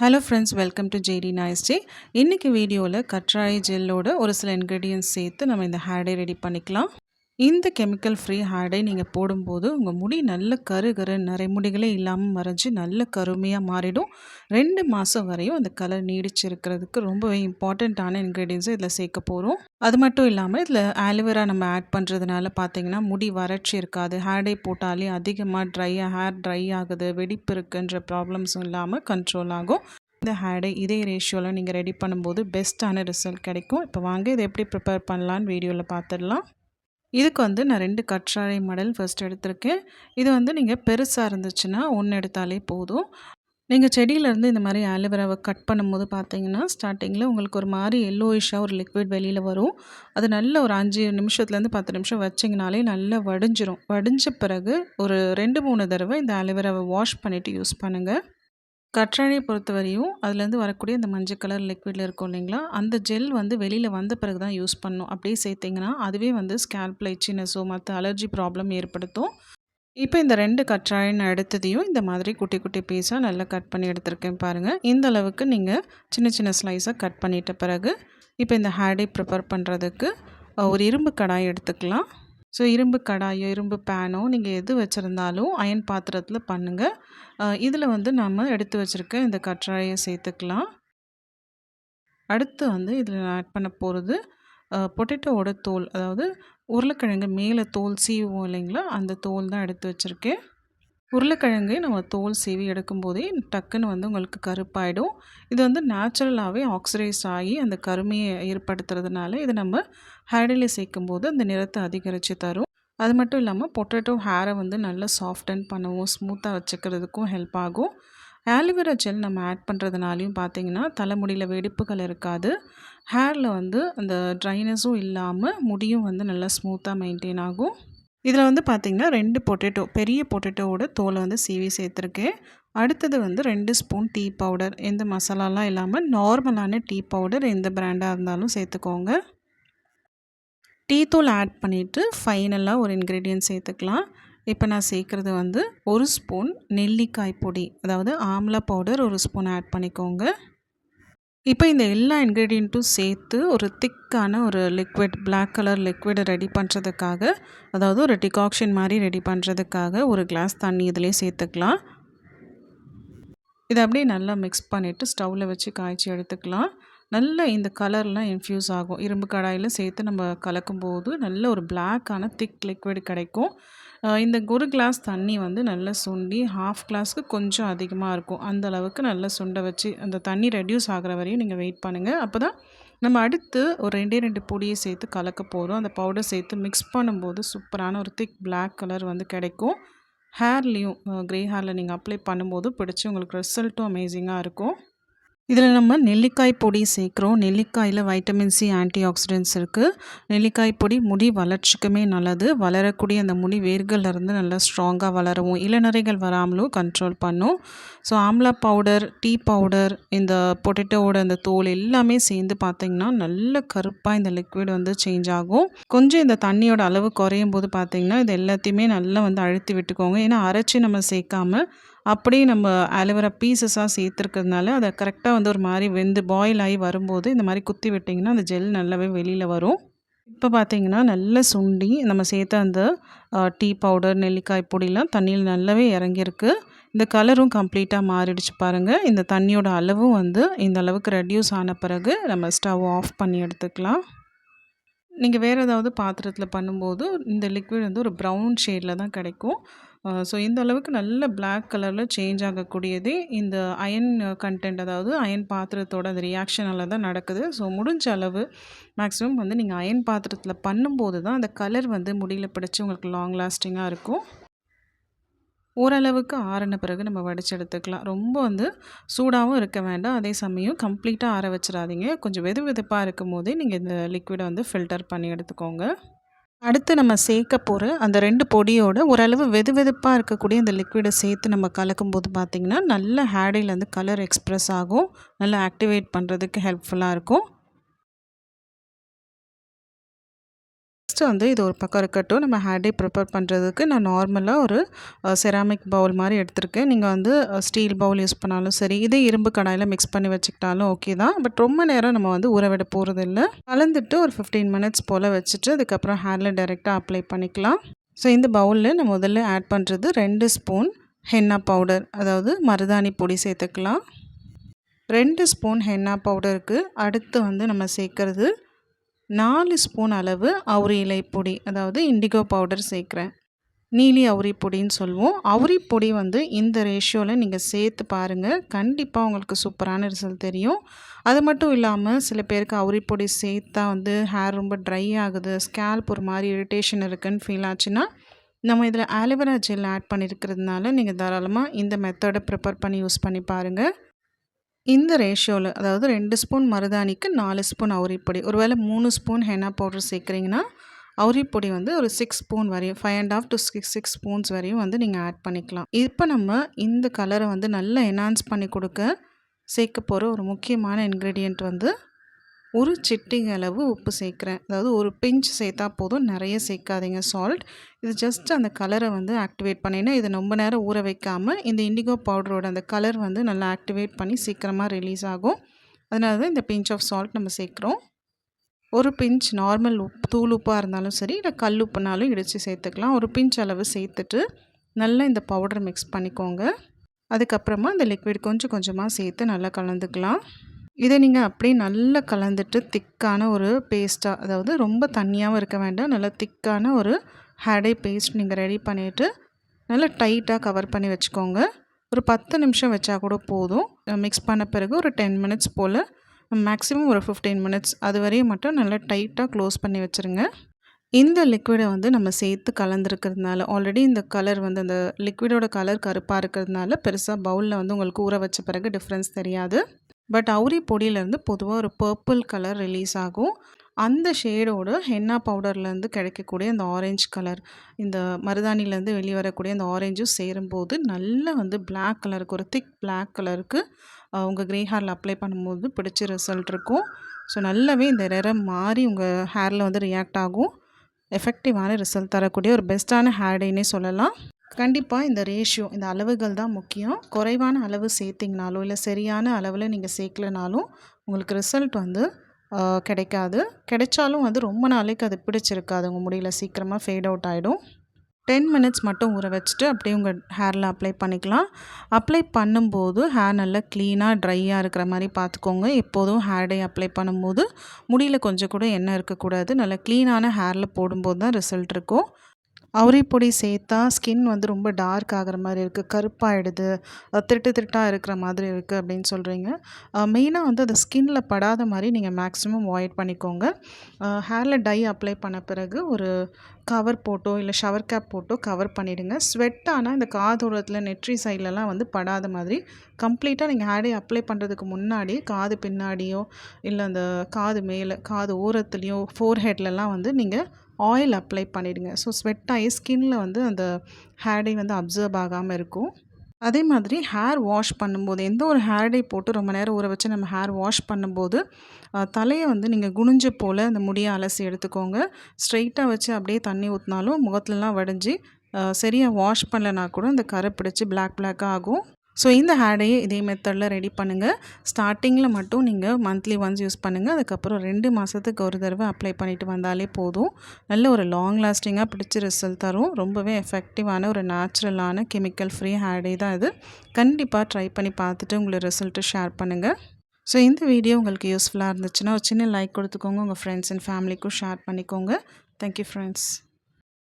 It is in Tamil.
Hello friends welcome to JD நாய்ஸ்டே இன்றைக்கி வீடியோவில் கற்றாழை ஜெல்லோட ஒரு சில இன்க்ரீடியன்ஸ் சேர்த்து நம்ம இந்த ஹேர் டே ரெடி பண்ணிக்கலாம். இந்த கெமிக்கல் ஃப்ரீ ஹேடை நீங்கள் போடும்போது உங்கள் முடி நல்ல கரு கரு நரைமுடிகளே இல்லாமல் மறைஞ்சு நல்ல கருமையாக மாறிடும். ரெண்டு மாதம் வரையும் அந்த கலர் நீடிச்சு இருக்கிறதுக்கு ரொம்பவே இம்பார்ட்டண்ட்டான இன்க்ரீடியன்ஸை இதில் சேர்க்க போகிறோம் அது மட்டும் இல்லாமல் இதில் ஆலிவேரா நம்ம ஆட் பண்ணுறதுனால பார்த்தீங்கன்னா முடி வறட்சி இருக்காது. ஹேடை போட்டாலே அதிகமாக ட்ரையாக ஹேர் ட்ரை ஆகுது வெடிப்பு இருக்குன்ற ப்ராப்ளம்ஸும் இல்லாமல் கண்ட்ரோல் ஆகும். இந்த ஹேடை இதே ரேஷியோவில் நீங்கள் ரெடி பண்ணும்போது பெஸ்ட்டான ரிசல்ட் கிடைக்கும். இப்போ வாங்க இதை எப்படி ப்ரிப்பேர் பண்ணலான்னு வீடியோவில் பார்த்துடலாம் இதுக்கு வந்து நான் ரெண்டு கற்றாழை மடல் ஃபஸ்ட் எடுத்திருக்கேன். இது வந்து நீங்கள் பெருசாக இருந்துச்சுன்னா ஒன்று எடுத்தாலே போதும். நீங்கள் செடியிலேருந்து இந்த மாதிரி ஆலோவேராவை கட் பண்ணும்போது பார்த்தீங்கன்னா ஸ்டார்டிங்கில் உங்களுக்கு ஒரு மாதிரி எல்லோயிஷாக ஒரு லிக்விட் வெளியில் வரும். அது நல்ல ஒரு அஞ்சு நிமிஷத்துலேருந்து பத்து நிமிஷம் வச்சிங்கனாலே நல்லா வடிஞ்சிரும். வடிஞ்ச பிறகு ஒரு ரெண்டு மூணு தடவை இந்த ஆலோவேராவை வாஷ் பண்ணிவிட்டு யூஸ் பண்ணுங்கள் கற்றாழையை பொறுத்தவரையும் அதுலேருந்து வரக்கூடிய அந்த மஞ்சள் கலர் லிக்விடில் இருக்கும் இல்லைங்களா? அந்த ஜெல் வந்து வெளியில் வந்த பிறகு தான் யூஸ் பண்ணும். அப்படியே சேர்த்திங்கன்னா அதுவே வந்து ஸ்கேல்பில் இச்சினஸோ மற்ற அலர்ஜி ப்ராப்ளம் ஏற்படுத்தும். இப்போ இந்த ரெண்டு கற்றாழை நான் எடுத்ததையும் இந்த மாதிரி குட்டி குட்டி பீஸாக நல்லா கட் பண்ணி எடுத்திருக்கேன் பாருங்கள் இந்த அளவுக்கு நீங்கள் சின்ன சின்ன ஸ்லைஸாக கட் பண்ணிட்ட பிறகு இப்போ இந்த ஹேடை ப்ரிப்பேர் பண்ணுறதுக்கு ஒரு இரும்பு கடாய் எடுத்துக்கலாம். ஸோ இரும்பு கடாயோ இரும்பு பேனோ நீங்கள் எது வச்சுருந்தாலும் அயன் பாத்திரத்தில் பண்ணுங்கள் இதில் வந்து நம்ம எடுத்து வச்சுருக்க இந்த கற்றாழையை சேர்த்துக்கலாம். அடுத்து வந்து இதில் ஆட் பண்ண போகிறது பொட்டேட்டோவோட தோல் அதாவது உருளைக்கிழங்கு மேலே தோல் சீவுவோம் இல்லைங்களா? அந்த தோல் தான் எடுத்து வச்சுருக்கேன். உருளைக்கிழங்கு நம்ம தோல் சீவி எடுக்கும்போதே டக்குன்னு வந்து உங்களுக்கு கருப்பாயிடும். இது வந்து நேச்சுரலாகவே ஆக்சிடைஸ் ஆகி அந்த கருமையை ஏற்படுத்துறதுனால இதை நம்ம ஹேடில் சேர்க்கும்போது அந்த நிறத்தை அதிகரித்து தரும். அது மட்டும் இல்லாமல் பொட்டேட்டோ ஹேரை வந்து நல்லா சாஃப்டன் பண்ணவும் ஸ்மூத்தாக வச்சுக்கிறதுக்கும் ஹெல்ப் ஆகும். ஆலிவேரா ஜெல் நம்ம ஆட் பண்ணுறதுனாலையும் பார்த்தீங்கன்னா தலைமுடியில் வெடிப்புகள் இருக்காது. ஹேரில் வந்து அந்த ட்ரைனஸும் இல்லாமல் முடியும் வந்து நல்லா ஸ்மூத்தாக மெயின்டைன் ஆகும். இதில் வந்து பார்த்திங்கன்னா ரெண்டு பொட்டேட்டோ பெரிய பொட்டேட்டோவோட தோலை வந்து சீவி சேர்த்துருக்கேன் அடுத்தது வந்து ரெண்டு ஸ்பூன் டீ பவுடர் எந்த மசாலாலாம் இல்லாமல் நார்மலான டீ பவுடர் எந்த பிராண்டாக இருந்தாலும் சேர்த்துக்கோங்க. டீ தூள் ஆட் பண்ணிவிட்டு ஃபைனலாக ஒரு இன்க்ரீடியன்ட் சேர்த்துக்கலாம். இப்போ நான் சேர்க்குறது வந்து ஒரு ஸ்பூன் நெல்லிக்காய் பொடி அதாவது ஆம்லா பவுடர் ஒரு ஸ்பூன் ஆட் பண்ணிக்கோங்க. இப்போ இந்த எல்லா இன்க்ரீடியண்ட்டும் சேர்த்து ஒரு திக்கான ஒரு லிக்விட் பிளாக் கலர் லிக்விடை ரெடி பண்ணுறதுக்காக அதாவது ஒரு டிகாக்ஷன் மாதிரி ரெடி பண்ணுறதுக்காக ஒரு கிளாஸ் தண்ணி இதிலே சேர்த்துக்கலாம். இதை அப்படியே நல்லா மிக்ஸ் பண்ணிவிட்டு ஸ்டவ்வில் வச்சு காய்ச்சி எடுத்துக்கலாம். நல்ல இந்த கலர்லாம் இன்ஃப்யூஸ் ஆகும். இரும்பு கடாயில் சேர்த்து நம்ம கலக்கும்போது நல்ல ஒரு பிளாக்கான திக் லிக்விட் கிடைக்கும். இந்த ஒரு கிளாஸ் தண்ணி வந்து நல்லா சுண்டி ஹாஃப் கிளாஸ்க்கு கொஞ்சம் அதிகமாக இருக்கும். அந்த அளவுக்கு நல்லா சுண்டை வச்சு அந்த தண்ணி ரெடியூஸ் ஆகிற வரையும் நீங்கள் வெயிட் பண்ணுங்கள் அப்போ தான் நம்ம அடுத்து ஒரு ரெண்டே ரெண்டு பொடியை சேர்த்து கலக்க போகிறோம் அந்த பவுடர் சேர்த்து மிக்ஸ் பண்ணும்போது சூப்பரான ஒரு திக் பிளாக் கலர் வந்து கிடைக்கும். ஹேர்லேயும் க்ரே ஹேரில் நீங்கள் அப்ளை பண்ணும்போது பிடிச்சி உங்களுக்கு ரிசல்ட்டும் அமேசிங்காக இருக்கும். இதில் நம்ம நெல்லிக்காய் பொடி சேர்க்குறோம். நெல்லிக்காயில் வைட்டமின் சி ஆன்டி ஆக்சிடென்ட்ஸ் இருக்குது நெல்லிக்காய் பொடி முடி வளர்ச்சிக்குமே நல்லது. வளரக்கூடிய அந்த முடி வேர்கள்லேருந்து நல்லா ஸ்ட்ராங்காக வளரவும் இளநரைகள் வராமலும் கண்ட்ரோல் பண்ணும். So amla powder tea powder இந்த பொட்டேட்டோவோட அந்த தோல் எல்லாமே சேர்ந்து பார்த்திங்கன்னா நல்ல கருப்பாக இந்த லிக்விட் வந்து சேஞ்ச் ஆகும். கொஞ்சம் இந்த தண்ணியோட அளவு குறையும் போது பார்த்திங்கன்னா இது எல்லாத்தையுமே நல்லா வந்து அழுத்தி விட்டுக்கோங்க. ஏன்னா அரைச்சி நம்ம சேர்க்காமல் அப்படியே நம்ம அலோவேரா பீசஸாக சேர்த்துருக்கிறதுனால அதை கரெக்டாக வந்து ஒரு மாதிரி வெந்து பாயில் ஆகி வரும்போது இந்த மாதிரி குத்தி விட்டிங்கன்னா அந்த ஜெல் நல்லாவே வெளியில் வரும். இப்போ பார்த்தீங்கன்னா நல்லா சுண்டி நம்ம சேர்த்த அந்த டீ பவுடர் நெல்லிக்காய் பொடியெலாம் தண்ணியில் நல்லாவே இறங்கியிருக்கு. இந்த கலரும் கம்ப்ளீட்டாக மாறிடுச்சு பாருங்கள் இந்த தண்ணியோட அளவும் வந்து இந்த அளவுக்கு ரெடியூஸ் ஆன பிறகு நம்ம ஸ்டவ் ஆஃப் பண்ணி எடுத்துக்கலாம். நீங்கள் வேறு ஏதாவது பாத்திரத்தில் பண்ணும்போது இந்த லிக்விட் வந்து ஒரு ப்ரௌன் ஷேடில் தான் கிடைக்கும். ஸோ இந்த அளவுக்கு நல்ல பிளாக் கலரில் சேஞ்ச் ஆகக்கூடியதே இந்த அயன் கண்டென்ட் அதாவது அயன் பாத்திரத்தோட அந்த ரியாக்ஷனால் தான் நடக்குது. ஸோ முடிஞ்ச அளவு மேக்ஸிமம் வந்து நீங்கள் அயன் பாத்திரத்தில் பண்ணும்போது தான் அந்த கலர் வந்து முடியில் பிடிச்சி உங்களுக்கு லாங் லாஸ்டிங்காக இருக்கும். ஓரளவுக்கு ஆறின பிறகு நம்ம வடித்து எடுத்துக்கலாம். ரொம்ப வந்து சூடாகவும் இருக்க வேண்டாம். அதே சமயம் கம்ப்ளீட்டாக ஆற வச்சிடாதீங்க. கொஞ்சம் வெது வெதுப்பாக இருக்கும் போதே நீங்கள் இந்த லிக்விடை வந்து ஃபில்டர் பண்ணி எடுத்துக்கோங்க. அடுத்து நம்ம சேர்க்க போகிற அந்த ரெண்டு பொடியோட ஓரளவு வெது வெதுப்பாக இருக்கக்கூடிய அந்த லிக்விடை சேர்த்து நம்ம கலக்கும்போது பார்த்திங்கன்னா நல்ல ஹேடையில் வந்து கலர் எக்ஸ்ப்ரெஸ் ஆகும். நல்லா ஆக்டிவேட் பண்ணுறதுக்கு ஹெல்ப்ஃபுல்லாக இருக்கும். ஃபஸ்ட்டு வந்து இது ஒரு பக்கம் இருக்கட்டும். நம்ம ஹேர்டே ப்ரிப்பேர் பண்ணுறதுக்கு நான் நார்மலாக ஒரு செராமிக் பவுல் மாதிரி எடுத்திருக்கேன். நீங்கள் வந்து ஸ்டீல் பவுல் யூஸ் பண்ணாலும் சரி இதே இரும்பு கடாயில் மிக்ஸ் பண்ணி வச்சுக்கிட்டாலும் ஓகே தான். பட் ரொம்ப நேரம் நம்ம வந்து உறவிட போகிறதில்ல போகிறது இல்லை கலந்துட்டு ஒரு ஃபிஃப்டீன் மினிட்ஸ் போல் வச்சுட்டு அதுக்கப்புறம் ஹேரில் டைரெக்டாக அப்ளை பண்ணிக்கலாம். ஸோ இந்த பவுலில் நம்ம முதல்ல ஆட் பண்ணுறது ரெண்டு ஸ்பூன் ஹென்னா பவுடர் அதாவது மருதாணி பொடி சேர்த்துக்கலாம். ரெண்டு ஸ்பூன் ஹென்னா பவுடருக்கு அடுத்து வந்து நம்ம சேர்க்குறது நாலு ஸ்பூன் அளவு அவுரி இலை பொடி அதாவது இண்டிகோ பவுடர் சேர்க்குறேன். நீலி அவுரி பொடின்னு சொல்லுவோம். அவுரி பொடி வந்து இந்த ரேஷியோவில் நீங்கள் சேர்த்து பாருங்கள் கண்டிப்பாக உங்களுக்கு சூப்பரான ரிசல்ட் தெரியும். அது மட்டும் இல்லாமல் சில பேருக்கு அவுரி பொடி சேர்த்தா வந்து ஹேர் ரொம்ப ட்ரை ஆகுது ஸ்கேல்ப் ஒரு மாதிரி இரிட்டேஷன் இருக்குதுன்னு ஃபீல் ஆச்சுன்னா நம்ம இதில் ஆலிவரா ஜெல் ஆட் பண்ணியிருக்கிறதுனால நீங்கள் தாராளமாக இந்த மெத்தடை ப்ரிப்பேர் பண்ணி யூஸ் பண்ணி பாருங்கள் இந்த ரேஷியோவில் அதாவது ரெண்டு ஸ்பூன் மருதாணிக்கு நாலு ஸ்பூன் அவுரிப்பொடி ஒருவேளை மூணு ஸ்பூன் ஹெனா பவுடர் சேர்க்குறீங்கன்னா அவுரிப்பொடி வந்து ஒரு சிக்ஸ் ஸ்பூன் வரையும் five and half to six six spoons வரையும் வந்து நீங்கள் ஆட் பண்ணிக்கலாம். இப்போ நம்ம இந்த கலரை வந்து நல்லா என்ஹான்ஸ் பண்ணி கொடுக்க சேர்க்க போகிற ஒரு முக்கியமான இன்க்ரீடியண்ட் வந்து ஒரு சிட்டிங்க அளவு உப்பு சேர்க்குறேன். அதாவது ஒரு பிஞ்ச் சேர்த்தா போதும் நிறைய சேர்க்காதீங்க. சால்ட் இது ஜஸ்ட் அந்த கலரை வந்து ஆக்டிவேட் பண்ணினா இதை ரொம்ப நேரம் ஊற வைக்காமல் இந்த இண்டிகோ பவுடரோட அந்த கலர் வந்து நல்லா ஆக்டிவேட் பண்ணி சீக்கிரமாக ரிலீஸ் ஆகும். அதனால தான் இந்த பிஞ்ச் ஆஃப் சால்ட் நம்ம சேர்க்குறோம். ஒரு பிஞ்ச் நார்மல் உப்பு தூள் உப்பாக இருந்தாலும் சரி இல்லை கல் உப்புனாலும் இடித்து சேர்த்துக்கலாம். ஒரு பிஞ்ச் அளவு சேர்த்துட்டு நல்லா இந்த பவுடர் மிக்ஸ் பண்ணிக்கோங்க. அதுக்கப்புறமா இந்த லிக்விட் கொஞ்சம் கொஞ்சமாக சேர்த்து நல்லா கலந்துக்கலாம். இதை நீங்கள் அப்படியே நல்லா கலந்துட்டு திக்கான ஒரு பேஸ்ட்டாக அதாவது ரொம்ப தண்ணியாகவும் இருக்க வேண்டாம் நல்லா திக்கான ஒரு ஹேடை பேஸ்ட் நீங்கள் ரெடி பண்ணிவிட்டு நல்லா டைட்டாக கவர் பண்ணி வச்சுக்கோங்க. ஒரு பத்து நிமிஷம் வச்சா கூட போதும். மிக்ஸ் பண்ண பிறகு ஒரு டென் மினிட்ஸ் போல் மேக்ஸிமம் ஒரு ஃபிஃப்டீன் மினிட்ஸ் அது வரையும் மட்டும் நல்லா டைட்டாக க்ளோஸ் பண்ணி வச்சுருங்க. இந்த லிக்விடை வந்து நம்ம சேர்த்து கலந்துருக்கிறதுனால ஆல்ரெடி இந்த கலர் வந்து அந்த லிக்விடோட கலர் கருப்பாக இருக்கிறதுனால பெருசாக பவுலில் வந்து உங்களுக்கு ஊற வச்ச பிறகு டிஃப்ரென்ஸ் தெரியாது. பட் அவுரி பொடியிலேருந்து பொதுவாக ஒரு பர்பிள் கலர் ரிலீஸ் ஆகும். அந்த ஷேடோடு ஹென்னா பவுடர்லேருந்து கிடைக்கக்கூடிய அந்த ஆரஞ்ச் கலர் இந்த மருதாணிலேருந்து வெளியே வரக்கூடிய அந்த ஆரஞ்சும் சேரும்போது நல்லா வந்து பிளாக் கலருக்கு ஒரு திக் பிளாக் கலருக்கு உங்கள் க்ரே ஹேரில் அப்ளை பண்ணும்போது பிடிச்ச ரிசல்ட் இருக்கும். ஸோ நல்லாவே இந்த நிறம் மாறி உங்கள் ஹேரில் வந்து ரியாக்ட் ஆகும். எஃபெக்டிவான ரிசல்ட் தரக்கூடிய ஒரு பெஸ்ட்டான ஹேர் டேன்னே சொல்லலாம். கண்டிப்பாக இந்த ரேஷியோ இந்த அளவுகள் தான் முக்கியம். குறைவான அளவு சேர்த்திங்கனாலும் இல்லை சரியான அளவில் நீங்கள் சேர்க்கலனாலும் உங்களுக்கு ரிசல்ட் வந்து கிடைக்காது. கிடைச்சாலும் வந்து ரொம்ப நாளைக்கு அது பிடிச்சிருக்காது. உங்கள் முடியல சீக்கிரமாக ஃபேட் அவுட் ஆகிடும் டென் மினிட்ஸ் மட்டும் ஊற வச்சுட்டு அப்படியே உங்கள் ஹேரில் அப்ளை பண்ணிக்கலாம். அப்ளை பண்ணும்போது ஹேர் நல்லா க்ளீனாக ட்ரையாக இருக்கிற மாதிரி பார்த்துக்கோங்க. எப்போதும் ஹேர் டே அப்ளை பண்ணும்போது முடியல கொஞ்சம் கூட எண்ணெய் இருக்கக்கூடாது. நல்லா க்ளீனான ஹேரில் போடும்போது தான் ரிசல்ட் இருக்கும். அவுரி பொடி சேர்த்தா ஸ்கின் வந்து ரொம்ப டார்க் ஆகிற மாதிரி இருக்குது கருப்பாயிடுது திருட்டு திருட்டாக இருக்கிற மாதிரி இருக்குது அப்படின்னு சொல்கிறீங்க மெயினாக வந்து அது ஸ்கின்னில் படாத மாதிரி நீங்கள் மேக்ஸிமம் அவாய்ட் பண்ணிக்கோங்க. ஹேரில் டை அப்ளை பண்ண பிறகு ஒரு கவர் போட்டோ இல்லை ஷவர் கேப் போட்டோ கவர் பண்ணிவிடுங்க ஸ்வெட் ஆனால் இந்த காதோரத்தில் நெற்றி சைட்லலாம் வந்து படாத மாதிரி கம்ப்ளீட்டாக நீங்கள் ஹேடை அப்ளை பண்ணுறதுக்கு முன்னாடி காது பின்னாடியோ இல்லை அந்த காது மேலே காது ஓரத்துலேயோ ஃபோர் ஹெட்லலாம் வந்து நீங்கள் ஆயில் அப்ளை பண்ணிவிடுங்க ஸோ ஸ்வெட் ஆகி ஸ்கின்னில் வந்து அந்த ஹேர்டே வந்து அப்சர்வ் ஆகாமல் இருக்கும். அதே மாதிரி ஹேர் வாஷ் பண்ணும்போது எந்த ஒரு ஹேர்டை போட்டு ரொம்ப நேரம் ஊற வச்சு நம்ம ஹேர் வாஷ் பண்ணும்போது தலையை வந்து நீங்கள் குனிஞ்ச போல் அந்த முடியை அலசி எடுத்துக்கோங்க. ஸ்ட்ரைட்டாக வச்சு அப்படியே தண்ணி ஊற்றினாலும் முகத்துலலாம் வடிஞ்சு சரியாக வாஷ் பண்ணலனா கூட அந்த கரை பிடிச்சி பிளாக் பிளாக்காக ஆகும். ஸோ இந்த ஹேடையே இதே மெத்தடில் ரெடி பண்ணுங்கள் ஸ்டார்டிங்கில் மட்டும் நீங்கள் மந்த்லி ஒன்ஸ் யூஸ் பண்ணுங்கள் அதுக்கப்புறம் ரெண்டு மாதத்துக்கு ஒரு தடவை அப்ளை பண்ணிவிட்டு வந்தாலே போதும். நல்ல ஒரு லாங் லாஸ்டிங்காக பிடிச்ச ரிசல்ட் தரும். ரொம்பவே எஃபெக்டிவான ஒரு நேச்சுரலான கெமிக்கல் ஃப்ரீ ஹேடே தான் இது. கண்டிப்பாக ட்ரை பண்ணி பார்த்துட்டு உங்களை ரிசல்ட்டு ஷேர் பண்ணுங்கள் ஸோ இந்த வீடியோ உங்களுக்கு யூஸ்ஃபுல்லாக இருந்துச்சுன்னா ஒரு சின்ன லைக் கொடுத்துக்கோங்க. உங்கள் ஃப்ரெண்ட்ஸ் அண்ட் ஃபேமிலிக்கும் ஷேர் பண்ணிக்கோங்க. Thank you friends